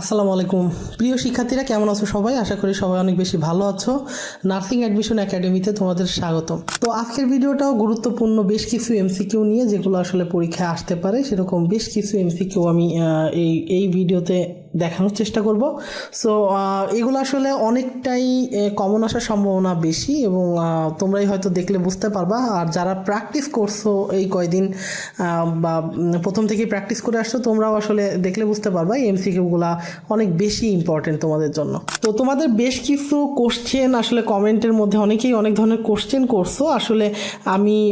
আসসালামু আলাইকুম। প্রিয় শিক্ষার্থীরা, কেমন আছো সবাই? আশা করি সবাই অনেক বেশি ভালো আছো। নার্সিং অ্যাডমিশন একাডেমিতে তোমাদের স্বাগতম। তো আজকের ভিডিওটাও গুরুত্বপূর্ণ বেশ কিছু এমসিকিউ নিয়ে, যেগুলো আসলে পরীক্ষায় আসতে পারে, সেরকম বেশ কিছু এমসিকিউ আমি এই এই ভিডিওতে দেখানোর চেষ্টা করব। সো এগুলো আসলে অনেকটাই কমন আসার সম্ভাবনা বেশি এবং তোমরাই হয়তো দেখলে বুঝতে পারবা। আর যারা প্র্যাকটিস করছ এই কয়দিন বা প্রথম থেকেই প্র্যাকটিস করে আসছো, তোমরাও আসলে দেখলে বুঝতে পারবা এই এমসিকিউগুলা অনেক বেশি ইম্পর্টেন্ট তোমাদের জন্য। তো তোমাদের বেশ কিছু কোশ্চেন আসলে কমেন্টের মধ্যে অনেকেই অনেক ধরনের কোশ্চেন করছ। আসলে আমি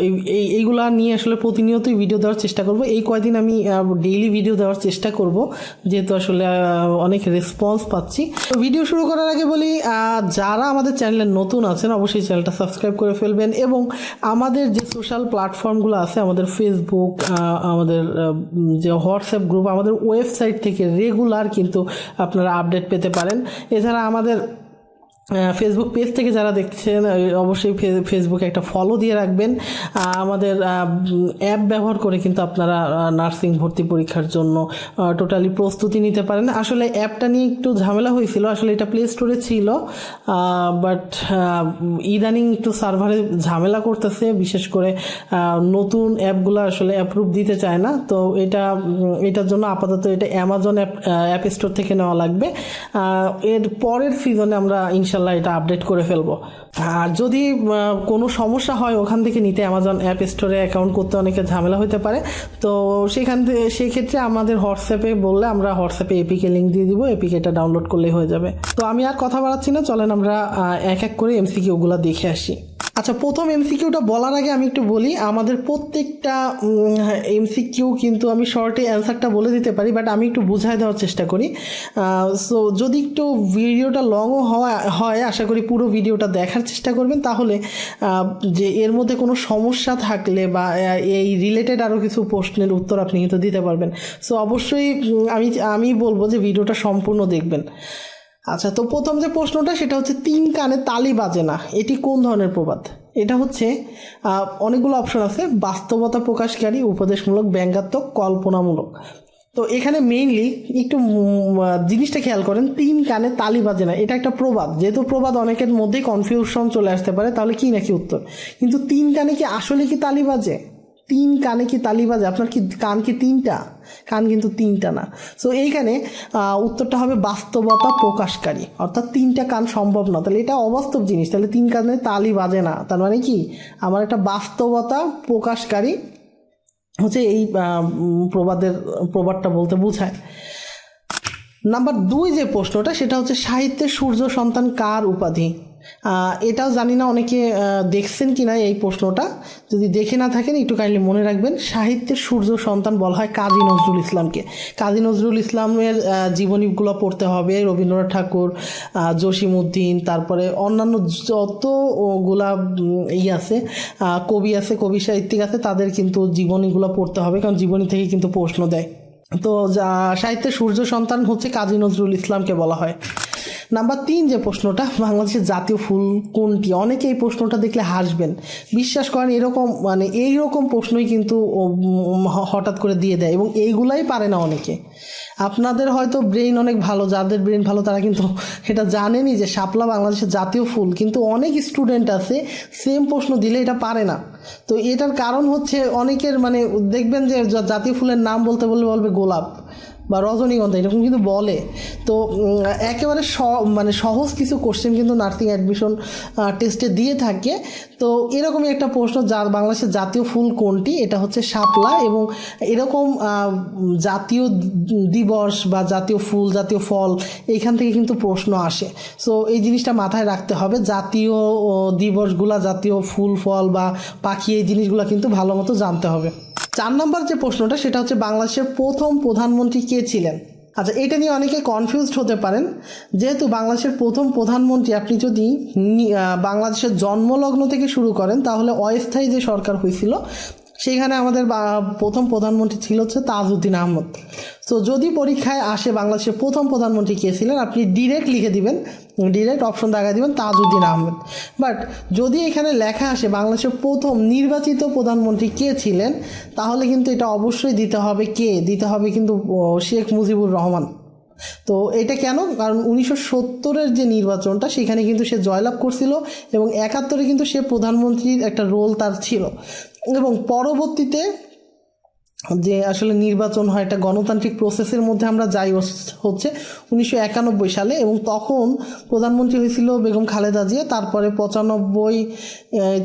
এই- এই, এইগুলা নিয়ে আসলে প্রতিনিয়তই ভিডিও দেওয়ার চেষ্টা করব। এই কয়দিন আমি ডেইলি ভিডিও দেওয়ার চেষ্টা করব। যেহেতু আসলে অনেক রেসপন্স পাচ্ছি। ভিডিও শুরু করার আগে বলি যারা আমাদের চ্যানেলে নতুন আছেন, অবশ্যই চ্যানেলটা সাবস্ক্রাইব করে ফেলবেন এবং আমাদের যে সোশ্যাল প্ল্যাটফর্মগুলো আছে, আমাদের ফেসবুক আমাদের যে হোয়াটসঅ্যাপ গ্রুপ আমাদের ওয়েবসাইট থেকে রেগুলার কিন্তু আপনারা আপডেট পেতে পারেন। এছাড়া আমাদের ফেসবুক পেজ থেকে যারা দেখছেন অবশ্যই ফেসবুকে একটা ফলো দিয়ে রাখবেন। আমাদের অ্যাপ ব্যবহার করে কিন্তু আপনারা নার্সিং ভর্তি পরীক্ষার জন্য টোটালি প্রস্তুতি নিতে পারেন। আসলে অ্যাপটা নিয়ে একটু ঝামেলা হয়েছিল, আসলে এটা প্লে স্টোরে ছিল। বাট ইদানিং একটু সার্ভারে ঝামেলা করতেছে, বিশেষ করে নতুন অ্যাপগুলো আসলে অ্যাপ্রুভ দিতে চায় না। তো এটা এটার জন্য আপাতত এটা অ্যামাজন অ্যাপ অ্যাপ স্টোর থেকে নেওয়া লাগবে। এর পরের সিজনে আমরা ইনশাল্লাহ এটা আপডেট করে ফেলব। আর যদি কোনো সমস্যা হয়, ওখান থেকে নিতে অ্যামাজন অ্যাপ স্টোরে অ্যাকাউন্ট করতে অনেকে ঝামেলা হতে পারে। তো সেখান থেকে সেক্ষেত্রে আমাদের হোয়াটসঅ্যাপে বললে আমরা হোয়াটসঅ্যাপে এপিকে লিঙ্ক দিয়ে দিব এপিকে এটা ডাউনলোড করলেই হয়ে যাবে। তো আমি আর কথা বাড়াচ্ছি না, চলেন আমরা এক এক করে এমসিকিউগুলো দেখে আসি। আচ্ছা প্রথম এমসিকিউটা বলার আগে আমি একটু বলি, আমাদের প্রত্যেকটা এমসিকিউ কিন্তু আমি শর্টে অ্যান্সারটা বলে দিতে পারি বাট আমি একটু বুঝায় দেওয়ার চেষ্টা করি। সো যদি একটু ভিডিওটা লংও হয় হয়, আশা করি পুরো ভিডিওটা দেখার চেষ্টা করবেন, তাহলে যে এর মধ্যে কোনো সমস্যা থাকলে বা এই রিলেটেড আরও কিছু প্রশ্নের উত্তর আপনি কিন্তু দিতে পারবেন। সো অবশ্যই আমি আমি বলব যে ভিডিওটা সম্পূর্ণ দেখবেন। আচ্ছা তো প্রথম যে প্রশ্নটা, সেটা হচ্ছে তিন কানে তালি বাজে না। এটি কোন ধরনের প্রবাদ? এটা হচ্ছে অনেকগুলো অপশন আছে। বাস্তবতা প্রকাশকারী, উপদেশমূলক, ব্যঙ্গাত্মক, কল্পনামূলক। তো এখানে মেইনলি একটু জিনিসটা খেয়াল করেন, তিন কানে তালি বাজে না। এটা একটা প্রবাদ। যেহেতু প্রবাদ অনেকের মধ্যেই কনফিউশন চলে আসতে পারে, তাহলে কি নাকি উত্তর? কিন্তু তিন কানে কি আসলে কি তালি বাজে? তিন কানে কি তালি বাজে? আপনার কি কান কি তিনটা? কান কিন্তু তিনটা না। সো এইখানে উত্তরটা হবে বাস্তবতা প্রকাশকারী। অর্থাৎ তিনটা কান সম্ভব না। তাহলে এটা অবাস্তব জিনিস। তাহলে তিন কানে তালি বাজে না। তার মানে কি? আমার একটা বাস্তবতা প্রকাশকারী হচ্ছে এই প্রবাদের, প্রবাদটা বলতে বোঝায়। নাম্বার দুই যে প্রশ্নটা, সেটা হচ্ছে সাহিত্যের সূর্য সন্তান কার উপাধি? এটাও জানি না অনেকে দেখছেন কি না এই প্রশ্নটা। যদি দেখে না থাকেন একটু কাইন্ডলি মনে রাখবেন সাহিত্যের সূর্য সন্তান বলা হয় কাজী নজরুল ইসলামকে। কাজী নজরুল ইসলামের জীবনীগুলো পড়তে হবে রবীন্দ্রনাথ ঠাকুর আহ, জসিমউদ্দিন তারপরে অন্যান্য যতগুলা ই আছে কবি আছে কবি সাহিত্যিক আছে তাদের কিন্তু জীবনীগুলো পড়তে হবে কারণ জীবনী থেকে কিন্তু প্রশ্ন দেয়। তো সাহিত্যের সূর্য সন্তান হচ্ছে কাজী নজরুল ইসলামকে বলা হয়। নাম্বার তিন যে প্রশ্নটা, বাংলাদেশের জাতীয় ফুল কোনটি? অনেকে এই প্রশ্নটা দেখলে হাসবেন। বিশ্বাস করেন, এরকম মানে এইরকম প্রশ্নই কিন্তু হঠাৎ করে দিয়ে দেয় এবং এইগুলাই পারে না অনেকে। আপনাদের হয়তো ব্রেইন অনেক ভালো, যাদের ব্রেন ভালো তারা কিন্তু এটা জানেনই যে শাপলা বাংলাদেশের জাতীয় ফুল, কিন্তু অনেক স্টুডেন্ট আছে, সেম প্রশ্ন দিলে এটা পারে না। তো এটার কারণ হচ্ছে অনেকের মানে দেখবেন যে, জাতীয় ফুলের নাম বলতে বললে বলবে গোলাপ। বা রজনীগন্ধা, এরকম কিন্তু বলে। তো একেবারে স- মানে সহজ কিছু কোশ্চেন কিন্তু নার্সিং অ্যাডমিশন টেস্টে দিয়ে থাকে। তো, এরকমই একটা প্রশ্ন যা বাংলাদেশের জাতীয় ফুল কোনটি? এটা হচ্ছে শাপলা এবং এরকম জাতীয় দিবস বা জাতীয় ফুল, জাতীয় ফল এইখান থেকে কিন্তু প্রশ্ন আসে। সো এই জিনিসটা মাথায় রাখতে হবে। জাতীয় দিবসগুলা, জাতীয় ফুল, ফল বা পাখি, এই জিনিসগুলো কিন্তু ভালো মতো জানতে হবে। চার নম্বর যে প্রশ্নটা, সেটা হচ্ছে বাংলাদেশের প্রথম প্রধানমন্ত্রী কে ছিলেন? আচ্ছা এটা নিয়ে অনেকে কনফিউজড হতে পারেন। যেহেতু বাংলাদেশের প্রথম প্রধানমন্ত্রী আপনি যদি বাংলাদেশের জন্মলগ্ন থেকে শুরু করেন, তাহলে অস্থায়ী যে সরকার হয়েছিল সেইখানে আমাদের প্রথম প্রধানমন্ত্রী ছিল হচ্ছে তাজউদ্দিন আহমদ। তো যদি পরীক্ষায় আসে বাংলাদেশের প্রথম প্রধানমন্ত্রী কে ছিলেন, আপনি ডিরেক্ট লিখে দিবেন ডিরেক্ট অপশন দেখা দিবেন তাজউদ্দিন আহমেদ। বাট যদি এখানে লেখা আসে বাংলাদেশের প্রথম নির্বাচিত প্রধানমন্ত্রী কে ছিলেন, তাহলে কিন্তু এটা অবশ্যই দিতে হবে কে? দিতে হবে কিন্তু শেখ মুজিবুর রহমান। তো এটা কেন? কারণ উনিশশো সত্তরের যে নির্বাচনটা, সেখানে কিন্তু সে জয়লাভ করছিল এবং একাত্তরে কিন্তু সে প্রধানমন্ত্রীর একটা রোল তার ছিল। এবং পরবর্তীতে যে আসলে নির্বাচন হয় একটা গণতান্ত্রিক প্রসেসের মধ্যে আমরা যাই হচ্ছে উনিশশো একানব্বই সালে এবং তখন প্রধানমন্ত্রী হয়েছিল বেগম খালেদা জিয়া, তারপরে পঁচানব্বই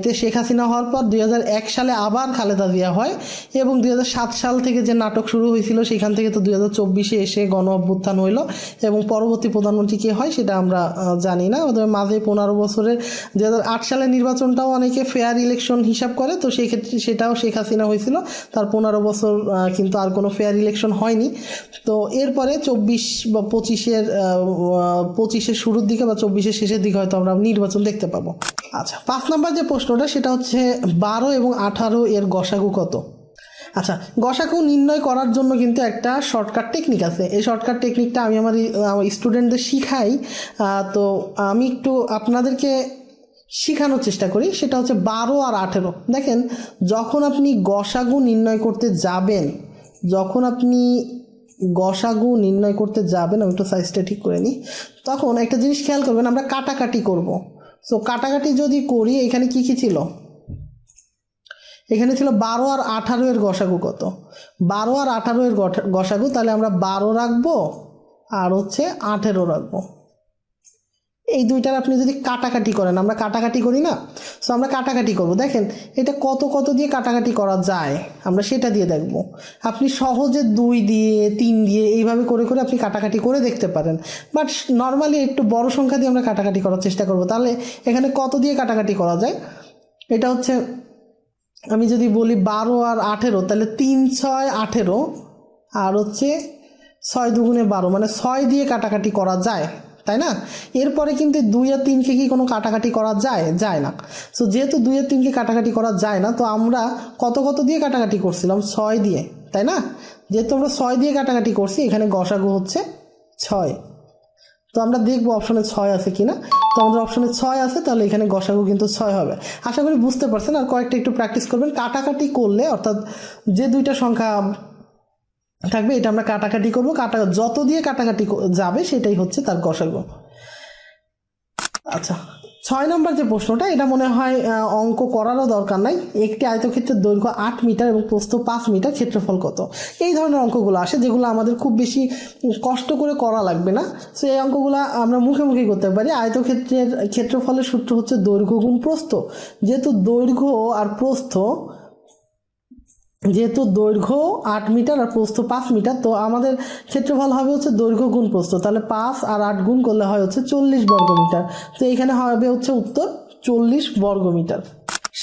তে শেখ হাসিনা হওয়ার পর দুই এক সালে আবার খালেদা জিয়া হয় এবং দুই সাত সাল থেকে যে নাটক শুরু হয়েছিল সেখান থেকে তো দুই হাজার চব্বিশে এসে গণ অভ্যুত্থান হইল এবং পরবর্তী প্রধানমন্ত্রী কে হয় সেটা আমরা জানি না। ওদের মাঝে পনেরো বছরের দুই আট সালের নির্বাচনটাও অনেকে ফেয়ার ইলেকশন হিসাব করে, তো সেক্ষেত্রে সেটাও শেখ হাসিনা হয়েছিল। তার পনেরো বছর কিন্তু আর কোনো ফেয়ার ইলেকশন হয়নি। তো এরপরে চব্বিশ বা পঁচিশের পঁচিশের শুরুর দিকে বা চব্বিশের শেষের দিকে হয়তো আমরা নির্বাচন দেখতে পাবো। আচ্ছা পাঁচ নাম্বার যে প্রশ্নটা, সেটা হচ্ছে বারো এবং আঠারো এর গসাগু কত? আচ্ছা গসাকু নির্ণয় করার জন্য কিন্তু একটা শর্টকাট টেকনিক আছে। এই শর্টকাট টেকনিকটা আমি আমার স্টুডেন্টদের শিখাই। তো আমি একটু আপনাদেরকে শেখানোর চেষ্টা করি, সেটা হচ্ছে বারো আর আঠেরো। দেখেন, যখন আপনি গসাগু নির্ণয় করতে যাবেন, যখন আপনি গসাগু নির্ণয় করতে যাবেন, আমি একটু সাইজটা ঠিক করে নিই, তখন একটা জিনিস খেয়াল করবেন, আমরা কাটাকাটি করব। সো কাটাকাটি যদি করি, এখানে কি কি ছিল? এখানে ছিল বারো আর আঠারো এর গসাগু কত? বারো আর আঠারো এর গসাগু, তাহলে আমরা বারো রাখব, আর হচ্ছে আঠেরো রাখব। এই দুইটার আপনি যদি কাটাকাটি করেন, আমরা কাটাকাটি করি না? সো আমরা কাটাকাটি করব। দেখেন, এটা কত কত দিয়ে কাটাকাটি করা যায়? আমরা সেটা দিয়ে দেখব। আপনি সহজে দুই দিয়ে, তিন দিয়ে এইভাবে করে করে আপনি কাটাকাটি করে দেখতে পারেন। বাট নর্মালি একটু বড় সংখ্যা দিয়ে আমরা কাটাকাটি করার চেষ্টা করব। তাহলে এখানে কত দিয়ে কাটাকাটি করা যায়? এটা হচ্ছে, আমি যদি বলি বারো আর আঠেরো, তাহলে তিন, ছয়, আঠেরো, আর হচ্ছে ছয় দুগুণে বারো মানে ছয় দিয়ে কাটাকাটি করা যায়। তাই না? এরপরে কিন্তু দুই আর তিনকে কি কোনো কাটাকাটি করা যায়? যায় না। সো যেহেতু দুই আর তিনকে কাটাকাটি করা যায় না, তো আমরা কত কত দিয়ে কাটাকাটি করছিলাম? ছয় দিয়ে, তাই না? যেহেতু আমরা ছয় দিয়ে কাটাকাটি করছি, এখানে গসাগু হচ্ছে ছয়। তো আমরা দেখব অপশনে ছয় আছে কিনা। তো আমাদের অপশনে ছয় আছে, তাহলে এখানে গসাগু কিন্তু ছয় হবে। আশা করি বুঝতে পারছেন। আর কয়েকটা একটু প্র্যাকটিস করবেন। কাটাকাটি করলে, অর্থাৎ যে দুইটা সংখ্যা থাকবে, এটা আমরা কাটাকাটি করব। কাটা, যত দিয়ে কাটাকাটি যাবে, সেটাই হচ্ছে তার গসাগু আচ্ছা ছয় নম্বর যে প্রশ্নটা, এটা মনে হয় অঙ্ক করারও দরকার নাই। একটি আয়তক্ষেত্রের দৈর্ঘ্য আট মিটার এবং প্রস্থ পাঁচ মিটার, ক্ষেত্রফল কত? এই ধরনের অঙ্কগুলো আসে, যেগুলো আমাদের খুব বেশি কষ্ট করে করা লাগবে না। সো, এই অঙ্কগুলো আমরা মুখে মুখে করতে পারি। আয়তক্ষেত্রের ক্ষেত্রফলের সূত্র হচ্ছে দৈর্ঘ্য গুণ প্রস্থ। যেহেতু দৈর্ঘ্য আর প্রস্থ যেহেতু দৈর্ঘ্য আট মিটার আর প্রস্থ পাঁচ মিটার, তো আমাদের ক্ষেত্রফল হবে হচ্ছে দৈর্ঘ্য গুণ প্রস্থ। তাহলে পাঁচ আর আট গুণ করলে হয় হচ্ছে চল্লিশ বর্গ মিটার। তো এখানে হবে হচ্ছে উত্তর, চল্লিশ বর্গ মিটার।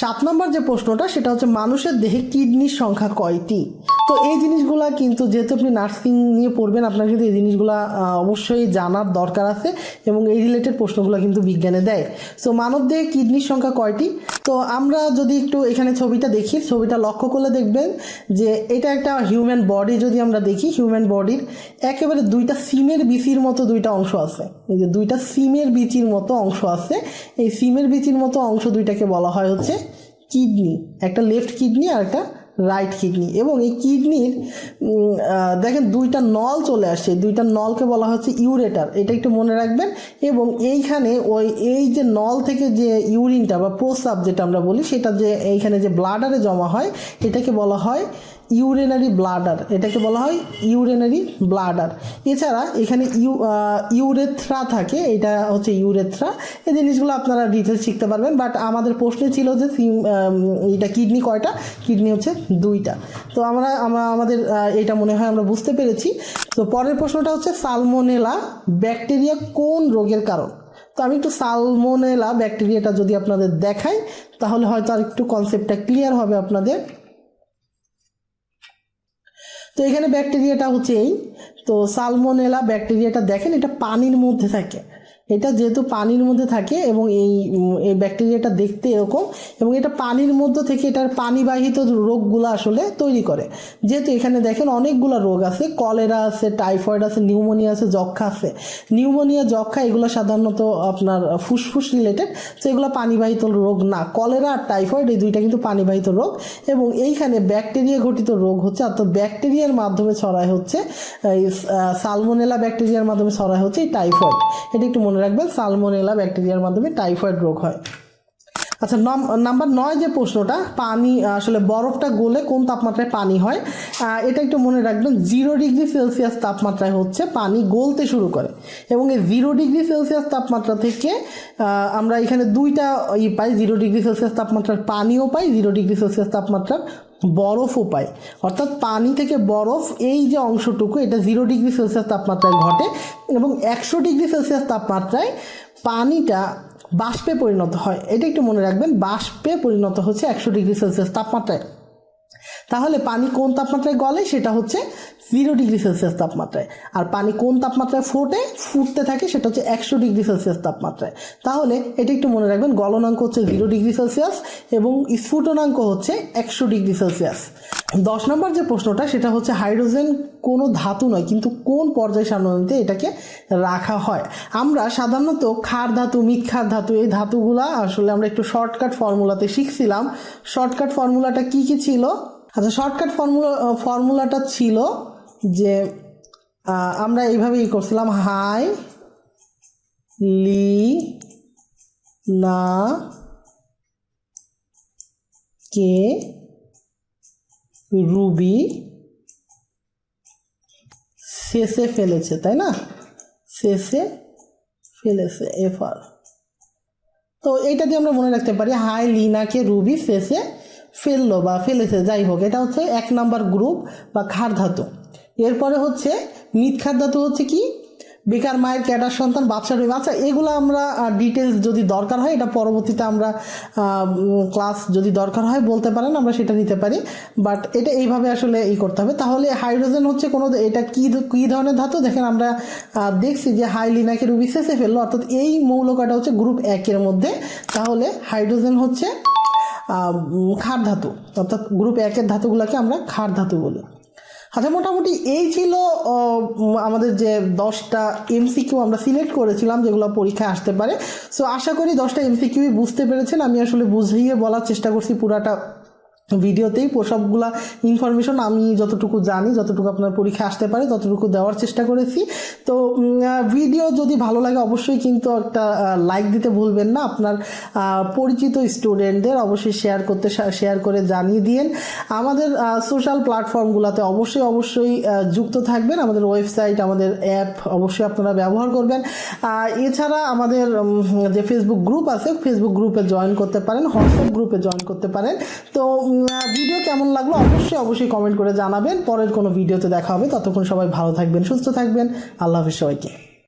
সাত নম্বর যে প্রশ্নটা, সেটা হচ্ছে মানুষের দেহে কিডনির সংখ্যা কয়টি? তো এই জিনিসগুলা কিন্তু যেহেতু আপনি নার্সিং নিয়ে পড়বেন, আপনার কিন্তু এই জিনিসগুলা অবশ্যই জানার দরকার আছে এবং এই রিলেটেড প্রশ্নগুলো কিন্তু বিজ্ঞানে দেয়। সো মানব দেহে কিডনির সংখ্যা কয়টি? তো আমরা যদি একটু এখানে ছবিটা দেখি, ছবিটা লক্ষ্য করলে দেখবেন যে এটা একটা হিউম্যান বডি যদি আমরা দেখি হিউম্যান বডির একেবারে দুইটা সিমের বিচির মতো দুইটা অংশ আছে। এই যে দুইটা সিমের বিচির মতো অংশ আছে। এই সিমের বিচির মতো অংশ দুইটাকে বলা হয় হচ্ছে কিডনি, একটা লেফট কিডনি আর একটা রাইট কিডনি এবং এই কিডনির দেখেন দুইটা নল চলে আসছে। দুইটা নলকে বলা হচ্ছে ইউরেটার এটা একটু মনে রাখবেন। এবং এইখানে ওই, এই যে নল থেকে যে ইউরিনটা বা প্রস্রাব যেটা আমরা বলি, সেটা যে এইখানে যে ব্লাডারে জমা হয়, এটাকে বলা হয় ইউরেনারি ব্লাডার এটাকে বলা হয় ইউরেনারি ব্লাডার এছাড়া এখানে ইউ ইউরেথ্রা থাকে, এটা হচ্ছে ইউরেথ্রা এই জিনিসগুলো আপনারা ডিটেলস শিখতে পারবেন বাট আমাদের প্রশ্নে ছিল যে এটা কিডনি কয়টা? কিডনি হচ্ছে দুইটা। তো আমরা আমাদের এটা মনে হয় আমরা বুঝতে পেরেছি। তো পরের প্রশ্নটা হচ্ছে সালমোনেলা ব্যাকটেরিয়া কোন রোগের কারণ? তো আমি একটু সালমোনেলা ব্যাকটেরিয়াটা যদি আপনাদের দেখাই, তাহলে হয়তো আর একটু কনসেপ্টটা ক্লিয়ার হবে আপনাদের। তো এখানে ব্যাকটেরিয়াটা হচ্ছে এই। তো সালমোনেলা ব্যাকটেরিয়াটা দেখেন এটা পানির মধ্যে থাকে। এটা যেহেতু পানির মধ্যে থাকে এবং এই এই ব্যাকটেরিয়াটা দেখতে এরকম, এবং এটা পানির মধ্যে থেকে এটার পানিবাহিত রোগগুলো আসলে তৈরি করে। যেহেতু এখানে দেখেন অনেকগুলো রোগ আছে, কলেরা আছে, টাইফয়েড আছে, নিউমোনিয়া আছে যক্ষা আছে। নিউমোনিয়া যক্ষা এগুলো সাধারণত আপনার ফুসফুস রিলেটেড তো এগুলো পানিবাহিত রোগ না। কলেরা আর টাইফয়েড, এই দুইটা কিন্তু পানিবাহিত রোগ, এবং এইখানে ব্যাকটেরিয়া ঘটিত রোগ হচ্ছে, অর্থাৎ ব্যাকটেরিয়ার মাধ্যমে ছড়ায় হচ্ছে, এই সালমোনেলা ব্যাকটেরিয়ার মাধ্যমে ছড়ায় হচ্ছে এই টাইফয়েড। এটা একটু মনে রাখবেন সালমোনেলা ব্যাকটেরিয়ার মাধ্যমে টাইফয়েড রোগ হয়। আচ্ছা নম- নাম্বার নয় যে প্রশ্নটা, পানি আসলে বরফটা গলে কোন তাপমাত্রায় পানি হয় এটা একটু মনে রাখবেন জিরো ডিগ্রি সেলসিয়াস তাপমাত্রায় হচ্ছে পানি গলতে শুরু করে। এবং এই জিরো ডিগ্রি সেলসিয়াস তাপমাত্রা থেকে আমরা এখানে দুইটা ই পাই জিরো ডিগ্রি সেলসিয়াস তাপমাত্রার পানিও পাই জিরো ডিগ্রি সেলসিয়াস তাপমাত্রার বরফও উপায় অর্থাৎ পানি থেকে বরফ এই যে অংশটুকু, এটা জিরো ডিগ্রি সেলসিয়াস তাপমাত্রায় ঘটে এবং একশো ডিগ্রি সেলসিয়াস তাপমাত্রায় পানিটা বাষ্পে পরিণত হয়। এটা একটু মনে রাখবেন, বাষ্পে পরিণত হচ্ছে একশো ডিগ্রি সেলসিয়াস তাপমাত্রায়। তাহলে পানি কোন তাপমাত্রায় গলে? সেটা হচ্ছে জিরো ডিগ্রি সেলসিয়াস তাপমাত্রায়। আর পানি কোন তাপমাত্রায় ফোটে, ফুটতে থাকে, সেটা হচ্ছে একশো ডিগ্রি সেলসিয়াস তাপমাত্রায়। তাহলে এটা একটু মনে রাখবেন, গলনাঙ্ক হচ্ছে জিরো ডিগ্রি সেলসিয়াস এবং স্ফুটনাঙ্ক হচ্ছে একশো ডিগ্রি সেলসিয়াস দশ নম্বর যে প্রশ্নটা, সেটা হচ্ছে হাইড্রোজেন কোনো ধাতু নয়, কিন্তু কোন পর্যায় সারণীতে এটাকে রাখা হয়? আমরা সাধারণত ক্ষার ধাতু মিথ্যার ধাতু, এই ধাতুগুলা আসলে আমরা একটু শর্টকাট ফর্মুলাতে শিখছিলাম। শর্টকাট ফর্মুলাটা কি কি ছিল? আচ্ছা শর্টকাট ফর্মুলা ফর্মুলাটা ছিল যে আমরা এইভাবে ই করছিলাম, হাই, লি, না, কে, রুবি, শেষে ফেলেছে, তাই না? শেষে ফেলেছে এফার তো এইটা দিয়ে আমরা মনে রাখতে পারি, হাই লিনাকে রুবি, শেষে ফেলল বা ফেলেছে, যাই হোক, এটা হচ্ছে এক নাম্বার গ্রুপ বা খার ধাতু। এরপরে হচ্ছে মিথ খার ধাতু হচ্ছে কি? বেকার মায়ের ক্যাটার সন্তান, বাচ্চা রবি আচ্ছা এগুলো আমরা ডিটেলস যদি দরকার হয়, এটা পরবর্তীতে আমরা ক্লাস যদি দরকার হয়, বলতে পারেন, আমরা সেটা নিতে পারি। বাট এটা এইভাবে আসলে ই করতে হবে। তাহলে হাইড্রোজেন হচ্ছে কোনো, এটা কি কী ধরনের ধাতু? দেখেন আমরা দেখছি যে হাই লিনাকে রুবি শেষে ফেলল, অর্থাৎ এই মৌলকটা হচ্ছে গ্রুপ একের মধ্যে। তাহলে হাইড্রোজেন হচ্ছে ক্ষার ধাতু, অর্থাৎ গ্রুপ একের ধাতুগুলোকে আমরা খার ধাতু বলি। আচ্ছা মোটামুটি এই ছিল আমাদের যে দশটা এমসিকিউ আমরা সিলেক্ট করেছিলাম, যেগুলো পরীক্ষায় আসতে পারে। সো আশা করি দশটা এমসিকিউই বুঝতে পেরেছেন। আমি আসলে বুঝিয়ে বলার চেষ্টা করছি পুরাটা ভিডিওতেই সবগুলা ইনফরমেশন আমি যতটুকু জানি, যতটুকু আপনার পরীক্ষা আসতে পারে, ততটুকু দেওয়ার চেষ্টা করেছি। তো ভিডিও যদি ভালো লাগে অবশ্যই কিন্তু একটা লাইক দিতে ভুলবেন না। আপনার পরিচিত স্টুডেন্টদের অবশ্যই শেয়ার করতে শেয়ার করে জানিয়ে দিন আমাদের সোশ্যাল প্ল্যাটফর্মগুলোতে অবশ্যই অবশ্যই যুক্ত থাকবেন। আমাদের ওয়েবসাইট আমাদের অ্যাপ অবশ্যই আপনারা ব্যবহার করবেন। এছাড়া আমাদের যে ফেসবুক গ্রুপ আছে ফেসবুক গ্রুপে জয়েন করতে পারেন হোয়াটসঅ্যাপ গ্রুপে জয়েন করতে পারেন। তো ভিডিও কেমন লাগল অবশ্যই অবশ্যই কমেন্ট করে জানাবেন। পরের কোনো ভিডিওতে দেখা হবে। ততক্ষণ সবাই ভালো থাকবেন, সুস্থ থাকবেন। আল্লাহ হাফিজ সবাইকে।